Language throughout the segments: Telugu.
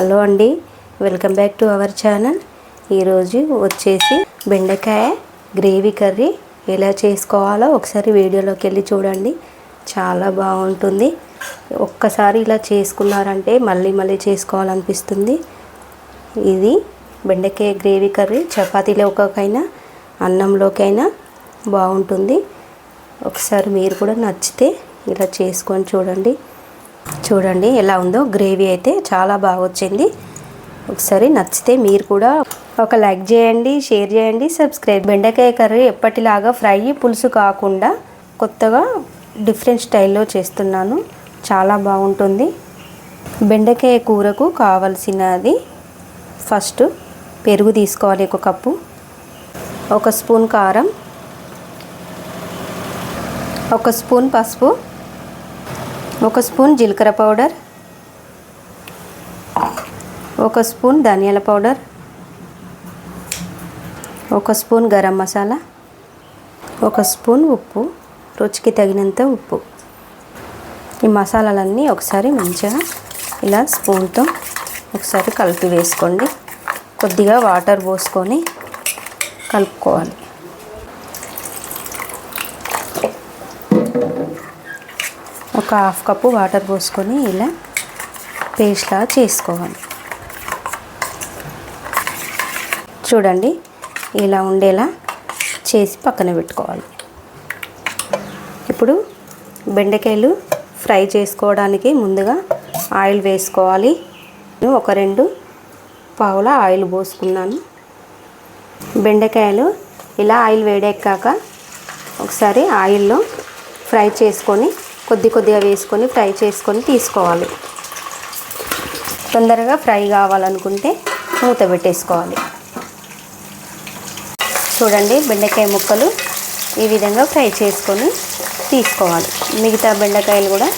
హలో అండి welcome back to our channel. ఈరోజు వచ్చేసి బెండకాయ గ్రేవీ కర్రీ ఎలా చేసుకోవాలో ఒకసారి వీడియోలోకి వెళ్ళి చూడండి. చాలా బాగుంటుంది. ఒక్కసారి ఇలా చేసుకున్నారంటే మళ్ళీ మళ్ళీ చేసుకోవాలనిపిస్తుంది. ఇది బెండకాయ గ్రేవీ కర్రీ చపాతీలోకైనా అన్నంలోకైనా బాగుంటుంది. ఒకసారి మీరు కూడా నచ్చితే ఇలా చేసుకొని చూడండి. చూడండి ఎలా ఉందో. గ్రేవీ అయితే చాలా బాగా వచ్చింది. ఒకసారి నచ్చితే మీరు కూడా ఒక లైక్ చేయండి షేర్ చేయండి సబ్స్క్రైబ్. బెండకాయ కర్రీ ఎప్పటిలాగా ఫ్రై పులుసు కాకుండా కొత్తగా డిఫరెంట్ స్టైల్లో చేస్తున్నాను. చాలా బాగుంటుంది. బెండకాయ కూరకు కావలసినది ఫస్ట్ పెరుగు తీసుకోవాలి ఒక కప్పు. ఒక స్పూన్ కారం. ఒక స్పూన్ పసుపు. ఒక స్పూన్ జీలకర్ర పౌడర్. ఒక స్పూన్ ధనియాల పౌడర్. ఒక స్పూన్ గరం మసాలా. ఒక స్పూన్ ఉప్పు. రుచికి తగినంత ఉప్పు. ఈ మసాలాలన్నీ ఒకసారి మంచిగా ఇలా స్పూన్తో ఒకసారి కలిపి వేసుకోండి. కొద్దిగా వాటర్ పోసుకొని కలుపుకోవాలి. ఒక హాఫ్ కప్పు వాటర్ పోసుకొని ఇలా పేస్ట్లా చేసుకోవాలి. చూడండి ఇలా ఉండేలా చేసి పక్కన పెట్టుకోవాలి. ఇప్పుడు బెండకాయలు ఫ్రై చేసుకోవడానికి ముందుగా ఆయిల్ వేసుకోవాలి. ఒక రెండు పావుల ఆయిల్ పోసుకున్నాను. బెండకాయలు ఇలా ఆయిల్ వేడెక్కాక ఒకసారి ఆయిల్లో ఫ్రై చేసుకొని కొద్ది కొద్దిగా వేసుకొని ఫ్రై చేసుకొని తీసుకోవాలి. తొందరగా ఫ్రై కావాలనుకుంటే మూత పెట్టేసుకోవాలి. చూడండి బెండకాయ ముక్కలు ఈ విధంగా ఫ్రై చేసుకొని తీసుకోవాలి. మిగతా బెండకాయలు కూడా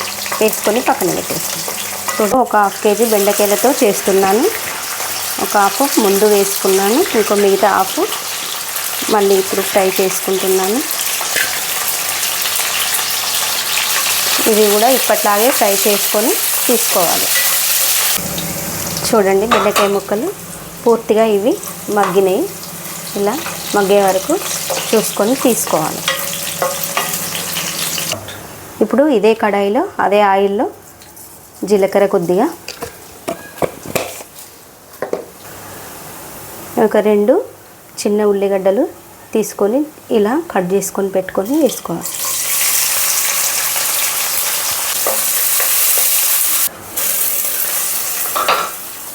వేసుకొని పక్కన పెట్టేసుకోవాలి. చూడు ఒక హాఫ్ కేజీ బెండకాయలతో చేస్తున్నాను. ఒక హాఫ్ ముందు వేసుకున్నాను. ఇంకో మిగతా హాఫ్ మళ్ళీ ఇప్పుడు ఫ్రై చేసుకుంటున్నాను. ఇవి కూడా ఇప్పట్లాగే ఫ్రై చేసుకొని తీసుకోవాలి. చూడండి బెండకాయ ముక్కలు పూర్తిగా ఇవి మగ్గినాయి. ఇలా మగ్గే వరకు చూసుకొని తీసుకోవాలి. ఇప్పుడు ఇదే కడాయిలో అదే ఆయిల్లో జీలకర్ర కొద్దిగా. ఒక రెండు చిన్న ఉల్లిగడ్డలు తీసుకొని ఇలా కట్ చేసుకొని పెట్టుకొని వేసుకోవాలి.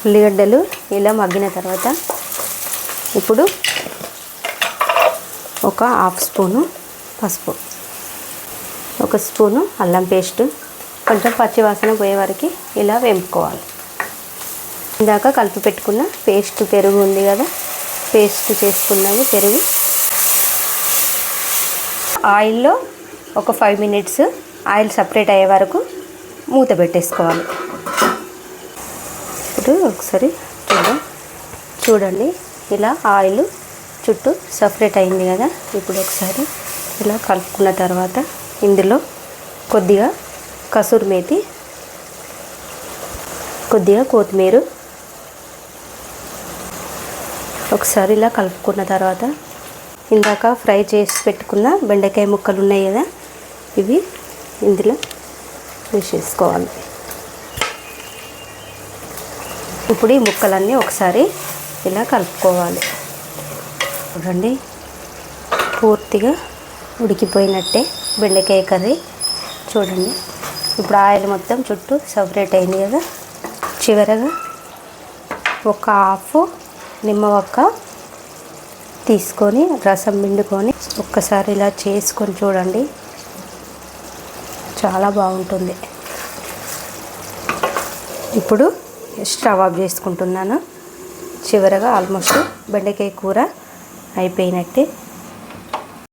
ఉల్లిగడ్డలు ఇలా మగ్గిన తర్వాత ఇప్పుడు ఒక హాఫ్ స్పూను పసుపు ఒక స్పూను అల్లం పేస్ట్ కొంచెం పచ్చి వాసన పోయే వరకు ఇలా వేపుకోవాలి. ఇందాక కలిపి పెట్టుకున్న పేస్ట్ పెరుగు ఉంది కదా పేస్ట్ చేసుకున్నది పెరుగు. ఆయిల్లో ఒక ఫైవ్ మినిట్స్ ఆయిల్ సపరేట్ అయ్యే వరకు మూత పెట్టేసుకోవాలి. ఇప్పుడు ఒకసారి చూద్దాం. చూడండి ఇలా ఆయిల్ చుట్టూ సపరేట్ అయింది కదా ఇప్పుడు ఒకసారి ఇలా కలుపుకున్న తర్వాత ఇందులో కొద్దిగా కసూరి మేతి కొద్దిగా కొత్తిమీర ఒకసారి ఇలా కలుపుకున్న తర్వాత ఇందాక ఫ్రై చేసి పెట్టుకున్న బెండకాయ ముక్కలు ఉన్నాయి కదా ఇవి ఇందులో వేసేసుకోవాలి. ఇప్పుడు ఈ ముక్కలన్నీ ఒకసారి ఇలా కలుపుకోవాలి. చూడండి పూర్తిగా ఉడికిపోయినట్టే బెండకాయ కర్రీ. చూడండి ఇప్పుడు ఆయిల్ మొత్తం చుట్టూ సపరేట్ అయింది కదా. చివరగా ఒక హాఫ్ నిమ్మ ఒక్క తీసుకొని రసం పిండుకొని ఒక్కసారి ఇలా చేసుకొని చూడండి. చాలా బాగుంటుంది. ఇప్పుడు స్టవ్ ఆఫ్ చేసుకుంటున్నాను. చివరగా ఆల్మోస్ట్ బెండకాయ కూర అయిపోయినట్టే.